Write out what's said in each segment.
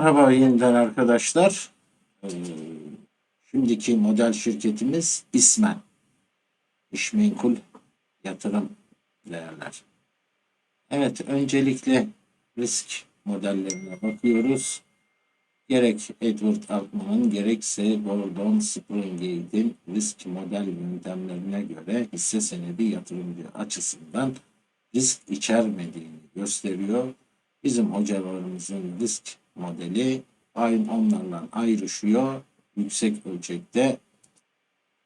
Merhaba yeniden arkadaşlar. Ee, şimdiki model şirketimiz İSMEN. İşmenkul Yatırım Değerler. Evet, öncelikle risk modellerine bakıyoruz. Gerek Edward Altman'ın gerekse Gordon Springate'in risk model yöntemlerine göre hisse senedi yatırımcı açısından risk içermediğini gösteriyor. Bizim hocalarımızın risk modeli aynı onlarla ayrışıyor. Yüksek ölçekte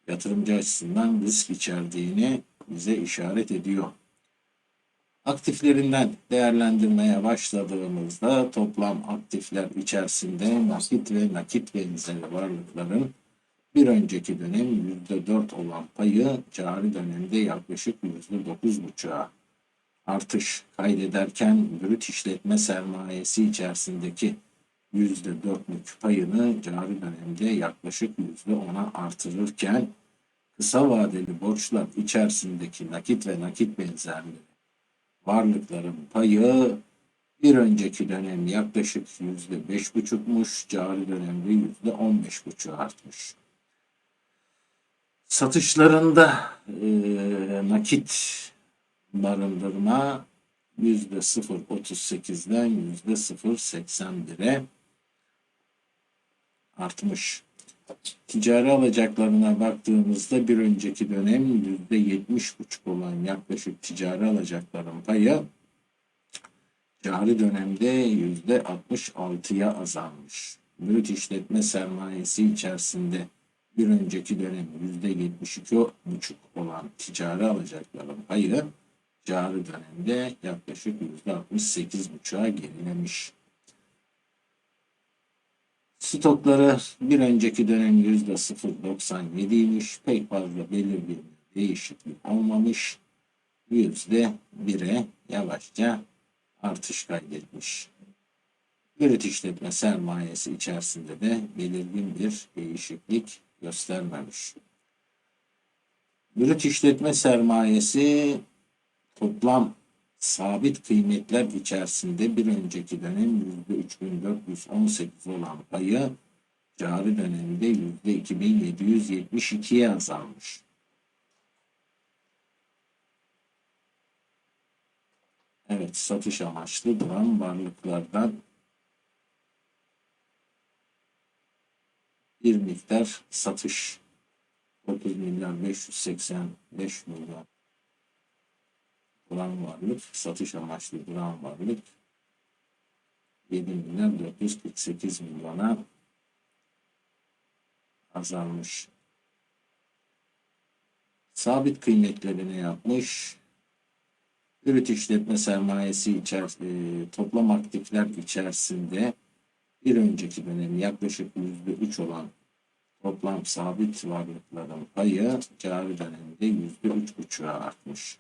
yatırımcı açısından risk içerdiğini bize işaret ediyor. Aktiflerinden değerlendirmeye başladığımızda toplam aktifler içerisinde nakit ve nakit benzeri varlıkların bir önceki dönem %4 olan payı cari dönemde yaklaşık %9,5'a artış kaydederken brüt işletme sermayesi içerisindeki %4'lük payını cari dönemde yaklaşık %10'a artırırken kısa vadeli borçlar içerisindeki nakit ve nakit benzerleri varlıkların payı bir önceki dönem yaklaşık %5,5'muş, cari dönemde %15,5 artmış. Satışlarında e, nakit barındırma yüzde 0.38'den yüzde 0.81'e artmış. Ticari alacaklarına baktığımızda bir önceki dönem yüzde 70.5 olan yaklaşık ticari alacakların payı cari dönemde yüzde 66'ya azalmış. Brüt işletme sermayesi içerisinde bir önceki dönem yüzde 72.5 olan ticari alacakların payı cari dönemde yaklaşık %68,5'a gerilemiş. Stokları bir önceki dönem %0.97'ymiş. Pek fazla belirgin bir değişiklik olmamış. %1'e yavaşça artış kaydetmiş. Brüt işletme sermayesi içerisinde de belirgin bir değişiklik göstermemiş. Brüt işletme sermayesi toplam sabit kıymetler içerisinde bir önceki dönem %3418 olan payı cari dönemde %2772'ye azalmış. Evet, satış amaçlı duran varlıklardan bir miktar satış 30 milyar 585 milyon duran varlık, satış amaçlı duran varlık 7 milyon 448 milyona azalmış. Sabit kıymetlerini yapmış. Ürüt işletme sermayesi içerisinde toplam aktifler içerisinde bir önceki dönem yaklaşık %3 olan toplam sabit varlıkların payı cari dönemde %3,5'a artmış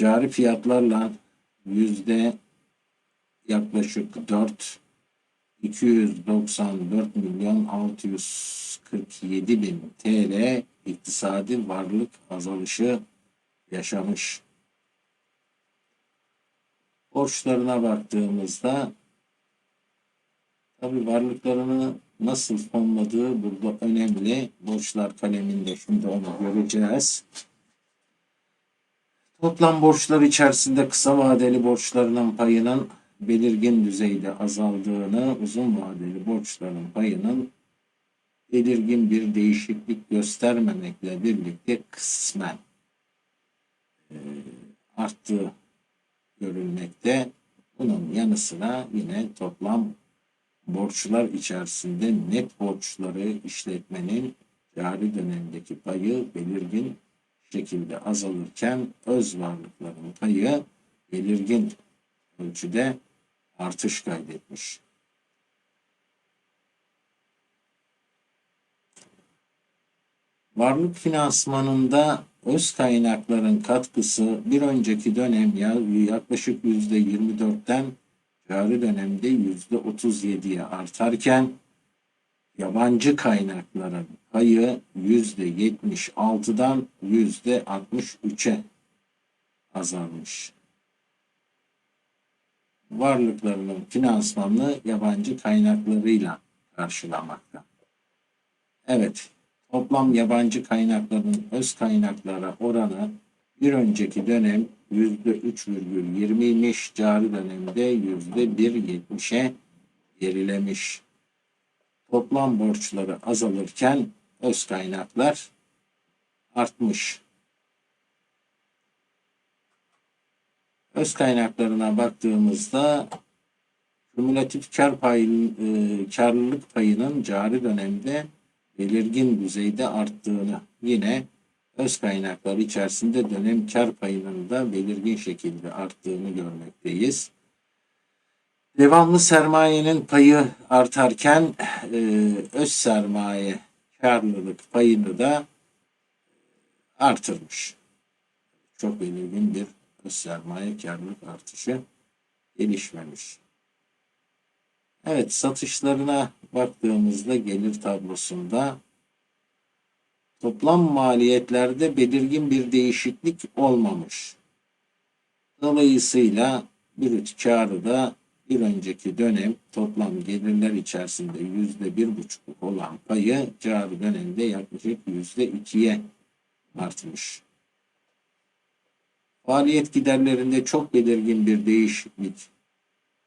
cari fiyatlarla yüzde yaklaşık 4 294 milyon 647 bin TL iktisadi varlık azalışı yaşamış. Borçlarına baktığımızda tabi varlıklarını nasıl fonladığı burada önemli. Borçlar kaleminde şimdi onu göreceğiz. Toplam borçlar içerisinde kısa vadeli borçlarının payının belirgin düzeyde azaldığını, uzun vadeli borçların payının belirgin bir değişiklik göstermemekle birlikte kısmen e, arttığı görülmekte. Bunun yanı sıra yine toplam borçlar içerisinde net borçları işletmenin cari dönemdeki payı belirgin şekilde azalırken öz varlıkların payı belirgin ölçüde artış kaydetmiş. Varlık finansmanında öz kaynakların katkısı bir önceki dönem yaklaşık %24'ten cari dönemde %37'ye artarken yabancı kaynakların payı yüzde 76'dan yüzde 63'e azalmış. varlıklarının finansmanını yabancı kaynaklarıyla karşılamakta. Evet, toplam yabancı kaynakların öz kaynaklara oranı bir önceki dönem %3,20'ymiş, cari dönemde %1,70'e gerilemiş. Toplam borçları azalırken öz kaynaklar artmış. Öz kaynaklarına baktığımızda kümülatif kar payının, e, karlılık payının cari dönemde belirgin düzeyde arttığını yine öz kaynaklar içerisinde dönem kar payının da belirgin şekilde arttığını görmekteyiz. Devamlı sermayenin payı artarken e, öz sermaye karlılık payını da artırmış. Çok belirgin bir sermaye karlılık artışı gelişmemiş. Evet satışlarına baktığımızda gelir tablosunda toplam maliyetlerde belirgin bir değişiklik olmamış. Dolayısıyla brüt karı da bir önceki dönem toplam gelirler içerisinde yüzde bir buçukluk olan payı cari dönemde yaklaşık yüzde ikiye artmış. Faaliyet giderlerinde çok belirgin bir değişiklik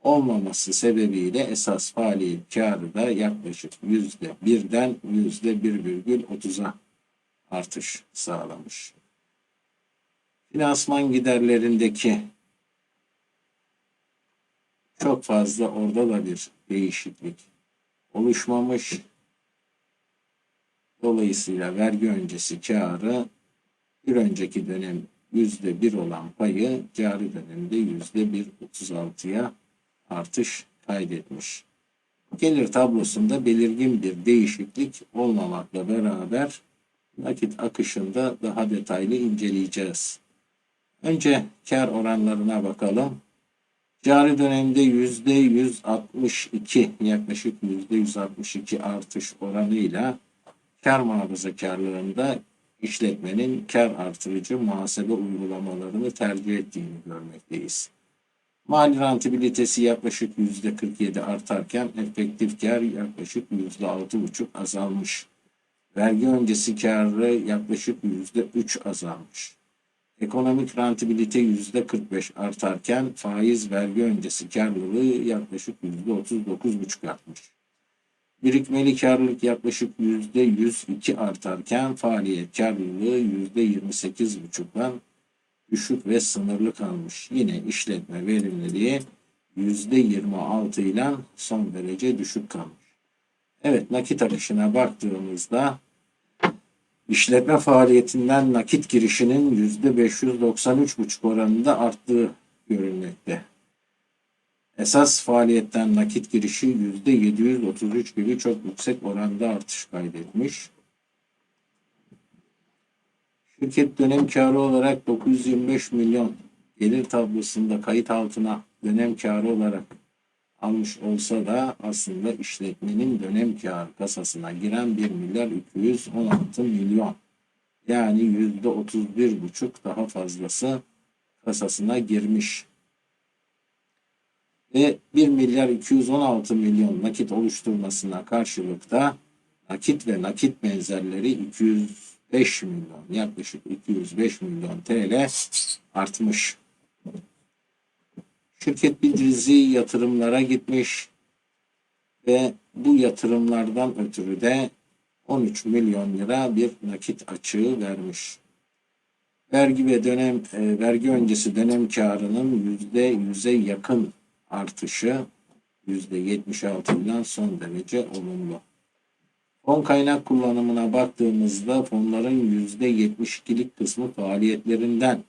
olmaması sebebiyle esas faaliyet karı da yaklaşık yüzde birden yüzde bir virgül otuza artış sağlamış. Finansman giderlerindeki çok fazla orada da bir değişiklik oluşmamış. Dolayısıyla vergi öncesi karı bir önceki dönem yüzde bir olan payı cari dönemde yüzde bir otuz altıya artış kaydetmiş. Gelir tablosunda belirgin bir değişiklik olmamakla beraber nakit akışında daha detaylı inceleyeceğiz. Önce kar oranlarına bakalım. Cari dönemde yüzde 162 yaklaşık yüzde 162 artış oranıyla kar muhafazakarlığında işletmenin kar artırıcı muhasebe uygulamalarını tercih ettiğini görmekteyiz. Mali rentabilitesi yaklaşık yüzde 47 artarken efektif kar yaklaşık yüzde 6,5 azalmış. Vergi öncesi karı yaklaşık yüzde 3 azalmış. Ekonomik rentabilite yüzde 45 artarken faiz vergi öncesi karlılığı yaklaşık yüzde 39,5 artmış. Birikmeli karlılık yaklaşık yüzde 102 artarken faaliyet karlılığı yüzde 28,5'dan düşük ve sınırlı kalmış. Yine işletme verimliliği yüzde 26 ile son derece düşük kalmış. Evet nakit akışına baktığımızda işletme faaliyetinden nakit girişinin yüzde 593,5 oranında arttığı görülmekte. Esas faaliyetten nakit girişi yüzde 733 gibi çok yüksek oranda artış kaydetmiş. Şirket dönem karı olarak 925 milyon gelir tablosunda kayıt altına dönem karı olarak almış olsa da aslında işletmenin dönem kar kasasına giren 1 milyar 216 milyon. Yani yüzde 31 buçuk daha fazlası kasasına girmiş. Ve 1 milyar 216 milyon nakit oluşturmasına karşılık da nakit ve nakit benzerleri 205 milyon yaklaşık 205 milyon TL artmış. Şirket bir dizi yatırımlara gitmiş ve bu yatırımlardan ötürü de 13 milyon lira bir nakit açığı vermiş. Vergi ve dönem e, vergi öncesi dönem karının yüzde yüze yakın artışı yüzde 76'dan son derece olumlu. Fon kaynak kullanımına baktığımızda fonların yüzde 72'lik kısmı faaliyetlerinden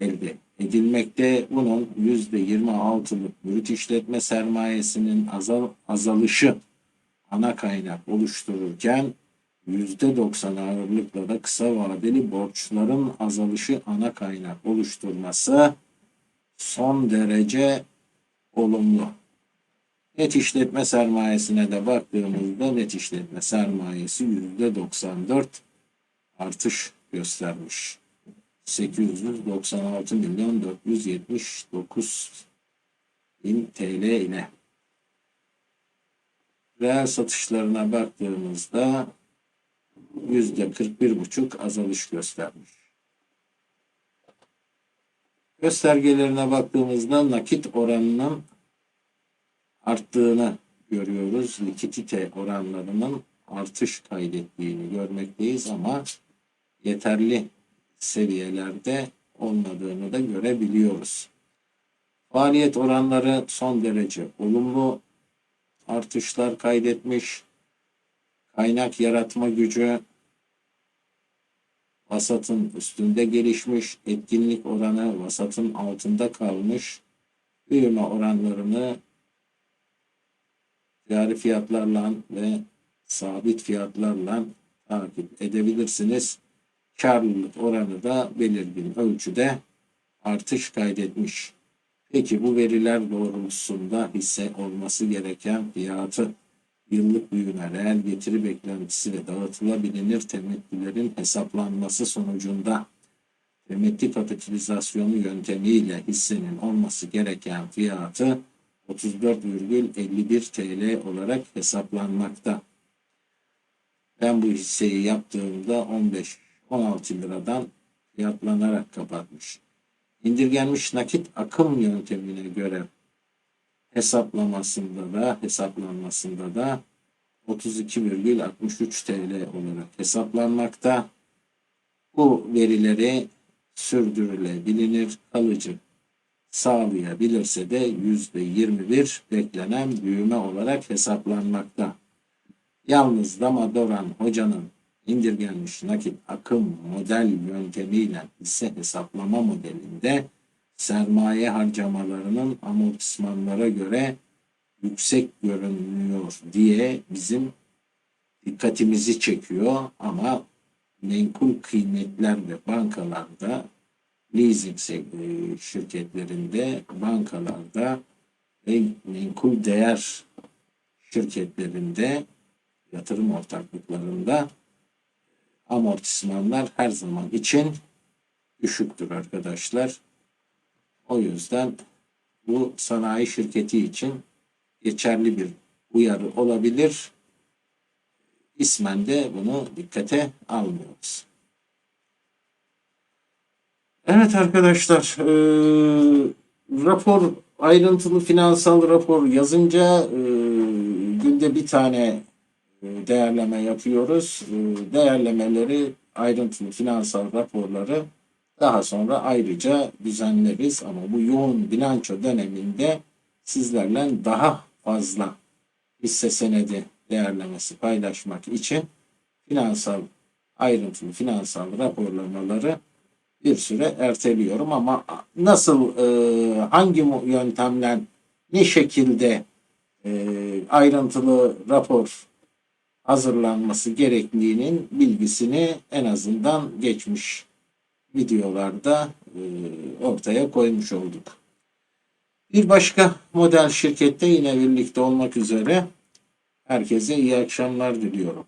elde edilmekte. Bunun %26'lık brüt işletme sermayesinin azal, azalışı ana kaynak oluştururken %90 ağırlıkla da kısa vadeli borçların azalışı ana kaynak oluşturması son derece olumlu. Net işletme sermayesine de baktığımızda net işletme sermayesi %94 artış göstermiş. 896 milyon 479 bin TL ile. Reel satışlarına baktığımızda yüzde 41,5 azalış göstermiş. Göstergelerine baktığımızda nakit oranının arttığını görüyoruz. Likidite oranlarının artış kaydettiğini görmekteyiz ama yeterli seviyelerde olmadığını da görebiliyoruz. Faaliyet oranları son derece olumlu artışlar kaydetmiş. Kaynak yaratma gücü vasatın üstünde gelişmiş. Etkinlik oranı vasatın altında kalmış. Büyüme oranlarını cari fiyatlarla ve sabit fiyatlarla takip edebilirsiniz. Karlılık oranı da belirgin ölçüde artış kaydetmiş. Peki bu veriler doğrultusunda hisse olması gereken fiyatı, yıllık büyüme, reel getiri beklentisi ve dağıtılabilir temettülerin hesaplanması sonucunda temettü kapitalizasyonu yöntemiyle hissenin olması gereken fiyatı 34,51 TL olarak hesaplanmakta. Ben bu hisseyi yaptığımda 15-16 liradan fiyatlanarak kapatmış. İndirgenmiş nakit akım yöntemine göre hesaplamasında da hesaplanmasında da 32,63 TL olarak hesaplanmakta. Bu verileri sürdürülebilir, kalıcı sağlayabilirse de %21 beklenen büyüme olarak hesaplanmakta. Yalnız Damadoran hocanın indirgenmiş nakit akım model yöntemiyle hisse hesaplama modelinde sermaye harcamalarının amortismanlara göre yüksek görünüyor diye bizim dikkatimizi çekiyor. Ama menkul kıymetler ve bankalarda leasing se- şirketlerinde bankalarda ve menkul değer şirketlerinde yatırım ortaklıklarında amortismanlar her zaman için düşüktür arkadaşlar. O yüzden bu sanayi şirketi için geçerli bir uyarı olabilir. İsmen de bunu dikkate almıyoruz. Evet arkadaşlar, eee, rapor ayrıntılı finansal rapor yazınca eee, günde bir tane e, değerleme yapıyoruz. E, Değerlemeleri, ayrıntılı finansal raporları daha sonra ayrıca düzenleriz. Ama bu yoğun bilanço döneminde sizlerle daha fazla hisse senedi değerlemesi paylaşmak için finansal ayrıntılı finansal raporlamaları bir süre erteliyorum ama nasıl e, hangi yöntemle ne şekilde e, ayrıntılı rapor hazırlanması gerekliliğinin bilgisini en azından geçmiş videolarda e, ortaya koymuş olduk. Bir başka model şirkette yine birlikte olmak üzere herkese iyi akşamlar diliyorum.